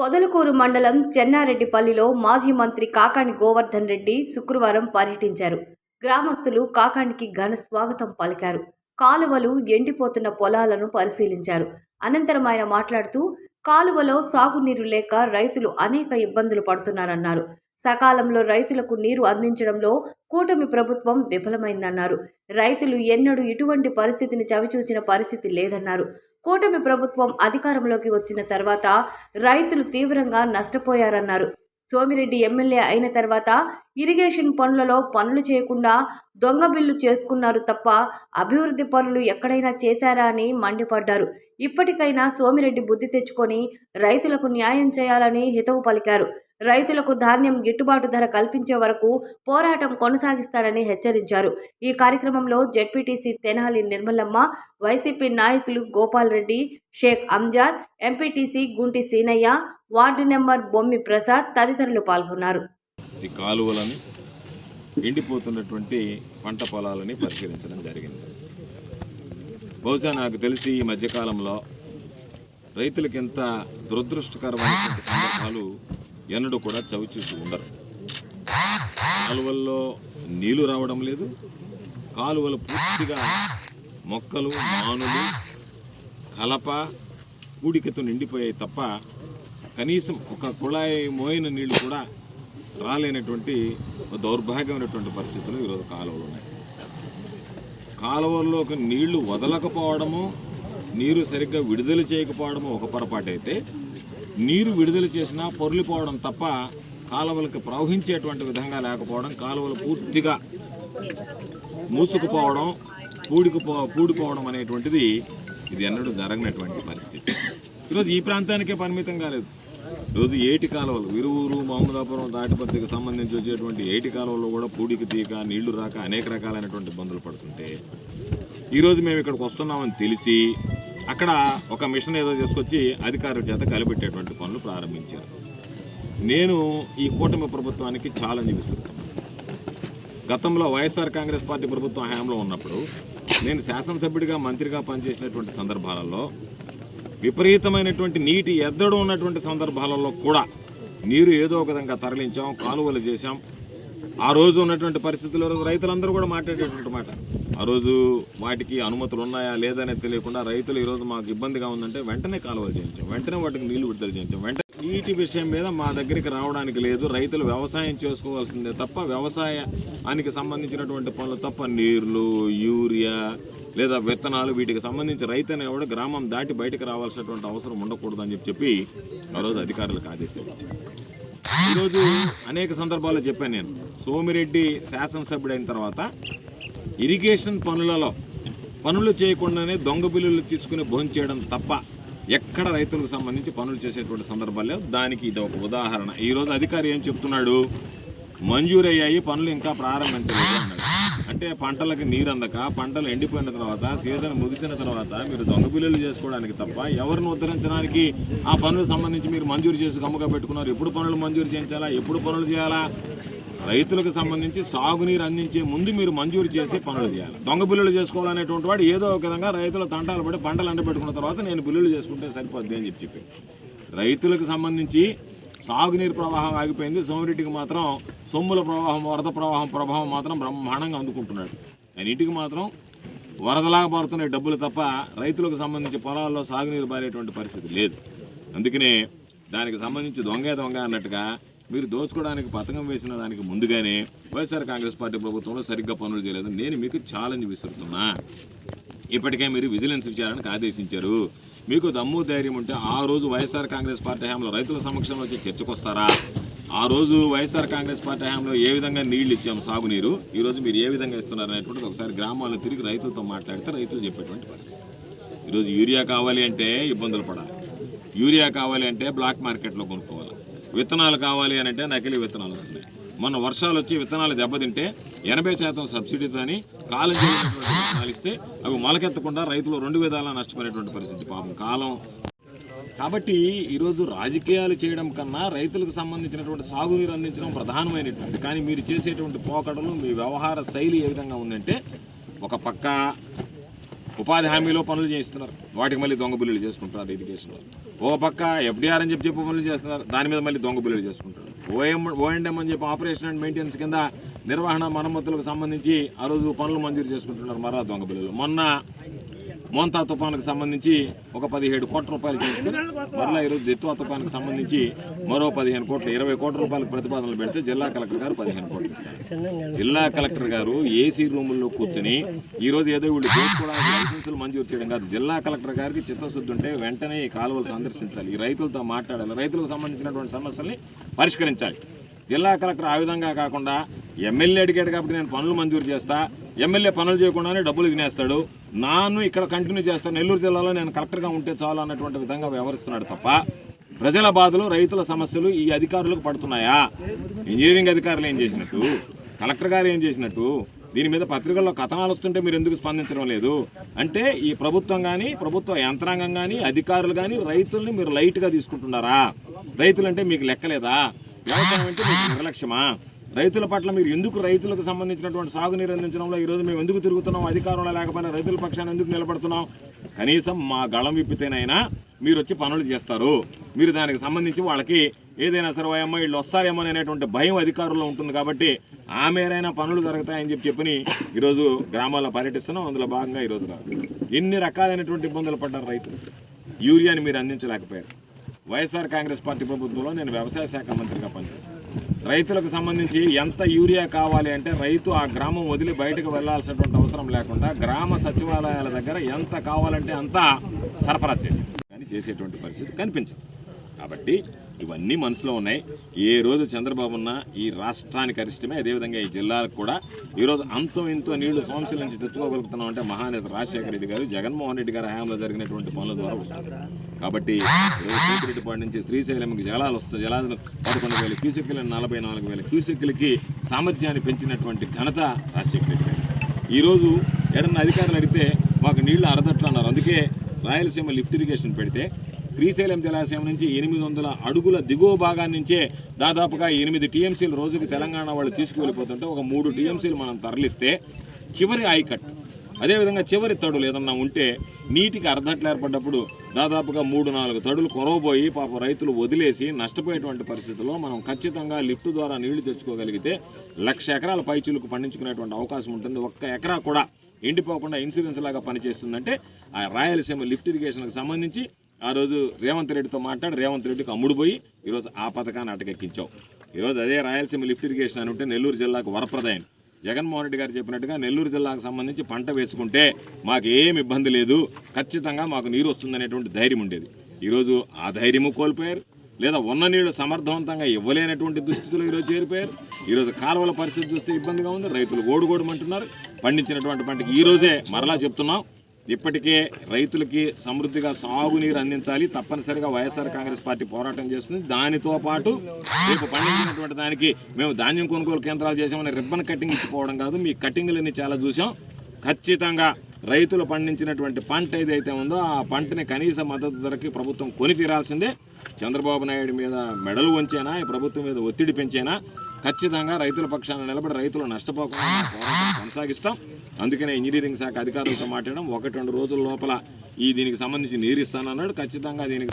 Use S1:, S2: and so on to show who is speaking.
S1: పొదలకూరు మండలం చెన్నారెడ్డిపల్లిలో మాజీ మంత్రి కాకాణి గోవర్ధన్ రెడ్డి శుక్రవారం పర్యటించారు. గ్రామస్తులు కాకాణికి ఘన స్వాగతం పలికారు. కాలువలు ఎండిపోతున్న పొలాలను పరిశీలించారు. అనంతరం ఆయన మాట్లాడుతూ కాలువలో సాగునీరు లేక రైతులు అనేక ఇబ్బందులు పడుతున్నారన్నారు. సకాలంలో రైతులకు నీరు అందించడంలో కూటమి ప్రభుత్వం విఫలమైందన్నారు. రైతులు ఎన్నడూ ఇటువంటి పరిస్థితిని చవిచూచిన పరిస్థితి లేదన్నారు. కూటమి ప్రభుత్వం అధికారంలోకి వచ్చిన తర్వాత రైతులు తీవ్రంగా నష్టపోయారన్నారు. సోమిరెడ్డి ఎమ్మెల్యే అయిన తర్వాత ఇరిగేషన్ పనులలో పనులు చేయకుండా దొంగ బిల్లు చేసుకున్నారు తప్ప అభివృద్ధి పనులు ఎక్కడైనా చేశారా అని మండిపడ్డారు. ఇప్పటికైనా సోమిరెడ్డి బుద్ధి తెచ్చుకొని రైతులకు న్యాయం చేయాలని హితవు పలికారు. రైతులకు ధాన్యం గిట్టుబాటు ధర కల్పించే వరకు పోరాటం కొనసాగిస్తారని హెచ్చరించారు. ఈ కార్యక్రమంలో జెడ్పీటీసీ తెనాలి నిర్మలమ్మ వైసీపీ నాయకులు Gopal Reddy Shaik Anjad MPTC Gunti Seenaiah ward number Bommi Prasad తదితరులు పాల్గొన్నారు.
S2: ఈ కాలువలని ఎండిపోతున్నటువంటి పంట పొలాలని పరిశీలించడం జరిగింది. బహుశా నాకు తెలిసి ఈ మధ్యకాలంలో రైతులకి ఎంత దురదృష్టకరమైనటువంటి సందర్భాలు ఎన్నడూ కూడా చవి చూసి ఉండరు. కాలువల్లో నీళ్ళు రావడం లేదు. కాలువలు పూర్తిగా మొక్కలు మానులు కలప కూడికతో నిండిపోయాయి తప్ప కనీసం ఒక కుళాయి మోయిన నీళ్ళు కూడా రాలేనటువంటి ఒక దౌర్భాగ్యమైనటువంటి పరిస్థితులు ఈరోజు కాలువలు ఉన్నాయి. కాలువల్లోకి నీళ్ళు వదలకపోవడము నీరు సరిగ్గా విడుదల చేయకపోవడము ఒక పొరపాటు అయితే నీరు విడుదల చేసినా పొర్లిపోవడం తప్ప కాలువలకు ప్రవహించేటువంటి విధంగా లేకపోవడం కాలువలు పూర్తిగా మూసుకుపోవడం పూడికిపో పూడిపోవడం అనేటువంటిది ఇది ఎన్నడూ జరగనటువంటి పరిస్థితి. ఈరోజు ఈ ప్రాంతానికే పరిమితం కాలేదు. రోజు ఏటి కాలువలు విరువురు మహమ్మదాపురం దాటిపత్తికి సంబంధించి వచ్చేటువంటి ఏటి కాలువలో కూడా పూడికి తీక నీళ్ళు రాక అనేక రకాలైనటువంటి ఇబ్బందులు పడుతుంటే ఈరోజు మేము ఇక్కడికి వస్తున్నామని తెలిసి అక్కడ ఒక మిషన్ ఏదో తీసుకొచ్చి అధికారుల చేత కలిపెట్టేటువంటి పనులు ప్రారంభించారు. నేను ఈ కూటమి ప్రభుత్వానికి ఛాలెంజ్ విసురుతాను. గతంలో వైఎస్ఆర్ కాంగ్రెస్ పార్టీ ప్రభుత్వం హయాంలో ఉన్నప్పుడు నేను శాసనసభ్యుడిగా మంత్రిగా పనిచేసినటువంటి సందర్భాలలో విపరీతమైనటువంటి నీటి ఎద్దడు ఉన్నటువంటి సందర్భాలలో కూడా నీరు ఏదో ఒక విధంగా తరలించాం కాలువలు చేశాం. ఆ రోజు ఉన్నటువంటి పరిస్థితుల్లో రైతులందరూ కూడా మాట్లాడేటువంటి మాట. ఆ రోజు వాటికి అనుమతులు ఉన్నాయా లేదనేది తెలియకుండా రైతులు ఈరోజు మాకు ఇబ్బందిగా ఉందంటే వెంటనే కాలువలు చేయించాం. వెంటనే వాటికి నీళ్ళు విడుదల చేయించాం. వెంటనే నీటి విషయం మీద మా దగ్గరికి రావడానికి లేదు. రైతులు వ్యవసాయం చేసుకోవాల్సిందే తప్ప వ్యవసాయానికి సంబంధించినటువంటి పనులు తప్ప నీళ్ళు యూరియా లేదా విత్తనాలు వీటికి సంబంధించి రైతు అనేవాడు గ్రామం దాటి బయటకు రావాల్సినటువంటి అవసరం ఉండకూడదని చెప్పి చెప్పి ఆ రోజు అధికారులకు ఆదేశాలు ఇచ్చారు. ఈరోజు అనేక సందర్భాల్లో చెప్పాను నేను. సోమిరెడ్డి శాసనసభ్యుడైన తర్వాత ఇరిగేషన్ పనులలో పనులు చేయకుండానే దొంగ బిల్లులు తీసుకుని భోంచేయడం తప్ప ఎక్కడ రైతులకు సంబంధించి పనులు చేసేటువంటి సందర్భాలు దానికి ఇది ఒక ఉదాహరణ. ఈరోజు అధికారి ఏం చెప్తున్నాడు? మంజూరయ్యాయి పనులు ఇంకా ప్రారంభించలేదు అంటే పంటలకు నీరు అందక పంటలు ఎండిపోయిన తర్వాత సీజన్ ముగిసిన తర్వాత మీరు దొంగ బిల్లులు చేసుకోవడానికి తప్ప ఎవరిని ఉద్ధరించడానికి ఆ పనులకు సంబంధించి మీరు మంజూరు చేసి గమ్ముగా పెట్టుకున్నారు? ఎప్పుడు పనులు మంజూరు చేయించాలా? ఎప్పుడు పనులు చేయాలా? రైతులకు సంబంధించి సాగునీరు అందించే ముందు మీరు మంజూరు చేసి పనులు చేయాలి. దొంగ బిల్లులు చేసుకోవాలనేటువంటి వాడు ఏదో ఒక విధంగా రైతుల తంటాలు పడి పంటలు ఎండబెట్టుకున్న తర్వాత నేను బిల్లులు చేసుకుంటే సరిపోద్ది అని చెప్పి చెప్పి రైతులకు సంబంధించి సాగునీరు ప్రవాహం ఆగిపోయింది. సోమిరెడ్డికి మాత్రం సొమ్ముల ప్రవాహం వరద ప్రవాహం ప్రభావం మాత్రం బ్రహ్మాండంగా అందుకుంటున్నాడు. నీటికి మాత్రం వరదలాగా పారుతున్నాయి డబ్బులు తప్ప రైతులకు సంబంధించి పొలాల్లో సాగునీరు పారేటువంటి పరిస్థితి లేదు. అందుకనే దానికి సంబంధించి దొంగ దొంగ అన్నట్టుగా మీరు దోచుకోవడానికి పథకం వేసిన దానికి ముందుగానే వైఎస్ఆర్ కాంగ్రెస్ పార్టీ ప్రభుత్వంలో సరిగ్గా పనులు చేయలేదు. నేను మీకు ఛాలెంజ్ విసురుతున్నా. ఇప్పటికే మీరు విజిలెన్స్ విచారణకు ఆదేశించారు. మీకు దమ్ము ధైర్యం ఉంటే ఆ రోజు వైఎస్ఆర్ కాంగ్రెస్ పార్టీ హయాంలో రైతుల సమక్షంలో వచ్చి చర్చకొస్తారా? ఆ రోజు వైఎస్ఆర్ కాంగ్రెస్ పార్టీ హయాంలో ఏ విధంగా నీళ్ళు ఇచ్చాం సాగునీరు? ఈరోజు మీరు ఏ విధంగా ఇస్తున్నారు అనేటువంటిది ఒకసారి గ్రామాల్లో తిరిగి రైతులతో మాట్లాడితే రైతులు చెప్పేటువంటి పరిస్థితి. ఈరోజు యూరియా కావాలి అంటే ఇబ్బందులు పడాలి. యూరియా కావాలి అంటే బ్లాక్ మార్కెట్లో కొనుక్కోవాలి. విత్తనాలు కావాలి అని అంటే నకిలీ విత్తనాలు వస్తున్నాయి. మొన్న వర్షాలు వచ్చి విత్తనాలు దెబ్బతింటే ఎనభై శాతం సబ్సిడీతోని కాలం విత్తనాలు ఇస్తే అవి మొలకెత్తకుండా రైతులు రెండు విధాలా నష్టపోయినటువంటి పరిస్థితి పాపం. కాలం. కాబట్టి ఈరోజు రాజకీయాలు చేయడం కన్నా రైతులకు సంబంధించినటువంటి సాగునీరు అందించడం ప్రధానమైనటువంటి కానీ మీరు చేసేటువంటి పోకడలు మీ వ్యవహార శైలి ఏ విధంగా ఉందంటే ఒక పక్క ఉపాధి హామీలో పనులు చేయిస్తున్నారు. వాటికి మళ్ళీ దొంగ బిల్లులు చేసుకుంటున్నారు ఇరిగేషన్ ఓ పక్క ఎఫ్డీఆర్ అని చెప్పి చెప్పి పనులు చేస్తున్నారు. దాని మీద మళ్ళీ దొంగ బిల్లులు చేసుకుంటారు ఓఎం ఓఎండ్ఎం అని చెప్పి ఆపరేషన్ అండ్ మెయింటెనెన్స్ కింద నిర్వహణ మరమ్మతులకు సంబంధించి ఆ రోజు పనులు మంజూరు చేసుకుంటున్నారు. మరలా దొంగ బిల్లులు. మొన్న మోంతా తుఫానుకు సంబంధించి ఒక పదిహేడు కోట్ల రూపాయలు చేస్తే మరలా ఈరోజు దిత్వా తుఫానుకు సంబంధించి మరో పదిహేను కోట్లు ఇరవై కోట్ల రూపాయలకు ప్రతిపాదనలు పెడితే జిల్లా కలెక్టర్ గారు పదిహేను కోట్లు ఇస్తారు. జిల్లా కలెక్టర్ గారు ఏసీ రూముల్లో కూర్చొని ఈరోజు ఏదో వీళ్ళు చేసుకోవడానికి లైసెన్సులు మంజూరు చేయడం కాదు. జిల్లా కలెక్టర్ గారికి చిత్తశుద్ధి ఉంటే వెంటనే ఈ కాలువలు సందర్శించాలి. ఈ రైతులతో మాట్లాడాలి. రైతులకు సంబంధించినటువంటి సమస్యల్ని పరిష్కరించాలి. జిల్లా కలెక్టర్ ఆ విధంగా కాకుండా ఎమ్మెల్యే అడిగాడు కాబట్టి నేను పనులు మంజూరు చేస్తా. ఎమ్మెల్యే పనులు చేయకుండానే డబ్బులు తినేస్తాడు నాను ఇక్కడ కంటిన్యూ చేస్తాను నెల్లూరు జిల్లాలో నేను కలెక్టర్గా ఉంటే చాలు అన్నటువంటి విధంగా వ్యవహరిస్తున్నాడు తప్ప ప్రజల బాధలు రైతుల సమస్యలు ఈ అధికారులకు పడుతున్నాయా? ఇంజనీరింగ్ అధికారులు ఏం చేసినట్టు? కలెక్టర్ గారు ఏం చేసినట్టు? దీని మీద పత్రికల్లో కథనాలు వస్తుంటే మీరు ఎందుకు స్పందించడం లేదు? అంటే ఈ ప్రభుత్వం కానీ ప్రభుత్వ యంత్రాంగం కానీ అధికారులు కానీ రైతుల్ని మీరు లైట్గా తీసుకుంటున్నారా? రైతులంటే మీకు లెక్కలేదా? వ్యవసాయం అంటే మీకు నిర్లక్ష్యమా? రైతుల పట్ల మీరు ఎందుకు రైతులకు సంబంధించినటువంటి సాగునీరు అందించడంలో ఈరోజు మేము ఎందుకు తిరుగుతున్నాం? అధికారంలో లేకపోయినా రైతుల పక్షాన్ని ఎందుకు నిలబడుతున్నాం? కనీసం మా గళం విప్పితేనైనా మీరు వచ్చి పనులు చేస్తారు. మీరు దానికి సంబంధించి వాళ్ళకి ఏదైనా సరే అమ్మ వీళ్ళు వస్తారేమో అనేటువంటి భయం అధికారుల్లో ఉంటుంది కాబట్టి ఆ మేరైనా పనులు జరుగుతాయని చెప్పి చెప్పని ఈరోజు గ్రామాల్లో పర్యటిస్తున్నాం. అందులో భాగంగా ఈరోజు ఎన్ని రకాలైనటువంటి ఇబ్బందులు పడ్డారు రైతులు? యూరియాని మీరు అందించలేకపోయారు. వైఎస్ఆర్ కాంగ్రెస్ పార్టీ ప్రభుత్వంలో నేను వ్యవసాయ శాఖ మంత్రిగా పనిచేశాను. రైతులకు సంబంధించి ఎంత యూరియా కావాలి అంటే రైతు ఆ గ్రామం వదిలి బయటకు వెళ్ళాల్సినటువంటి అవసరం లేకుండా గ్రామ సచివాలయాల దగ్గర ఎంత కావాలంటే అంత సరఫరా చేసింది కానీ చేసేటువంటి పరిస్థితి కనిపించదు. కాబట్టి ఇవన్నీ మనసులో ఉన్నాయి. ఏ రోజు చంద్రబాబు ఉన్న ఈ రాష్ట్రానికి అరిష్టమే. అదేవిధంగా ఈ జిల్లాలకు కూడా ఈరోజు అంతో ఇంతో నీళ్ళు సోమశీల నుంచి తెచ్చుకోగలుగుతున్నాం అంటే మహానేత రాజశేఖర రెడ్డి గారు జగన్మోహన్ రెడ్డి గారి హయాంలో జరిగినటువంటి పనుల ద్వారా వస్తుంది కాబట్టి ఈరోజు సూపిరెడ్డిపాటి నుంచి శ్రీశైలంకి జలాలు వస్తాయి జలాలు పదకొండు వేల క్యూసెక్కులు నలభై నాలుగు వేల క్యూసెక్కులకి సామర్థ్యాన్ని పెంచినటువంటి ఘనత రాజశేఖర రెడ్డి గారు. ఈరోజు ఏడన్నా అధికారులు అడిగితే మాకు నీళ్ళు అరదట్లు అన్నారు. అందుకే రాయలసీమ లిఫ్ట్ ఇరిగేషన్ పెడితే శ్రీశైలం జలాశయం నుంచి ఎనిమిది వందల అడుగుల దిగువ భాగాన్ని నుంచే దాదాపుగా ఎనిమిది టీఎంసీలు రోజుకి తెలంగాణ వాళ్ళు తీసుకువెళ్ళిపోతుంటే ఒక మూడు టీఎంసీలు మనం తరలిస్తే చివరి ఆయకట్ అదేవిధంగా చివరి తడులు ఏదన్నా ఉంటే నీటికి అర్ధట్లు ఏర్పడ్డప్పుడు దాదాపుగా మూడు నాలుగు తడులు కొరవబోయి పాప రైతులు వదిలేసి నష్టపోయేటువంటి పరిస్థితుల్లో మనం ఖచ్చితంగా లిఫ్ట్ ద్వారా నీళ్ళు తెచ్చుకోగలిగితే లక్ష ఎకరాల పైచులకు పండించుకునేటువంటి అవకాశం ఉంటుంది. ఒక్క ఎకరా కూడా ఎండిపోకుండా ఇన్సూరెన్స్ లాగా పనిచేస్తుందంటే ఆ రాయలసీమ లిఫ్ట్ ఇరిగేషన్కి సంబంధించి ఆ రోజు రేవంత్ రెడ్డితో మాట్లాడి రేవంత్ రెడ్డికి అమ్ముడు పోయి ఈరోజు ఆ పథకాన్ని అటకెక్కించావు. ఈరోజు అదే రాయలసీమ లిఫ్ట్ ఇరిగేషన్ అని ఉంటే నెల్లూరు జిల్లాకు వరప్రదాయం. జగన్మోహన్ రెడ్డి గారు చెప్పినట్టుగా నెల్లూరు జిల్లాకు సంబంధించి పంట వేసుకుంటే మాకు ఏం ఇబ్బంది లేదు. ఖచ్చితంగా మాకు నీరు వస్తుందనేటువంటి ధైర్యం ఉండేది. ఈరోజు ఆ ధైర్యము కోల్పోయారు. లేదా ఉన్న నీళ్ళు సమర్థవంతంగా ఇవ్వలేనటువంటి దుస్థితిలో ఈరోజు చేరిపోయారు. ఈరోజు కాలువల పరిస్థితి చూస్తే ఇబ్బందిగా ఉంది. రైతులు ఓడుగోడమంటున్నారు. పండించినటువంటి పంటకి ఈరోజే మరలా చెప్తున్నాం. ఇప్పటికే రైతులకి సమృద్ధిగా సాగునీరు అందించాలి. తప్పనిసరిగా వైఎస్ఆర్ కాంగ్రెస్ పార్టీ పోరాటం చేస్తుంది. దానితో పాటు రేపు పండించినటువంటి దానికి మేము ధాన్యం కొనుగోలు కేంద్రాలు చేసామని రిబ్బన్ కటింగ్ ఇచ్చిపోవడం కాదు. మీ కటింగ్లన్నీ చాలా చూసాం ఖచ్చితంగా రైతులు పండించినటువంటి పంట ఏదైతే ఉందో ఆ పంటని కనీస మద్దతు ధరకి ప్రభుత్వం కొని తీరాల్సిందే. చంద్రబాబు నాయుడు మీద మెడలు వంచేనా? ఈ ప్రభుత్వం మీద ఒత్తిడి పెంచేనా? ఖచ్చితంగా రైతుల పక్షాన నిలబడి రైతులు నష్టపోకుండా కొనసాగిస్తాం. అందుకనే ఇంజనీరింగ్ శాఖ అధికారులతో మాట్లాడడం ఒకటి రెండు రోజుల లోపల ఈ దీనికి సంబంధించి నీరు ఇస్తానన్నాడు. ఖచ్చితంగా దీనికి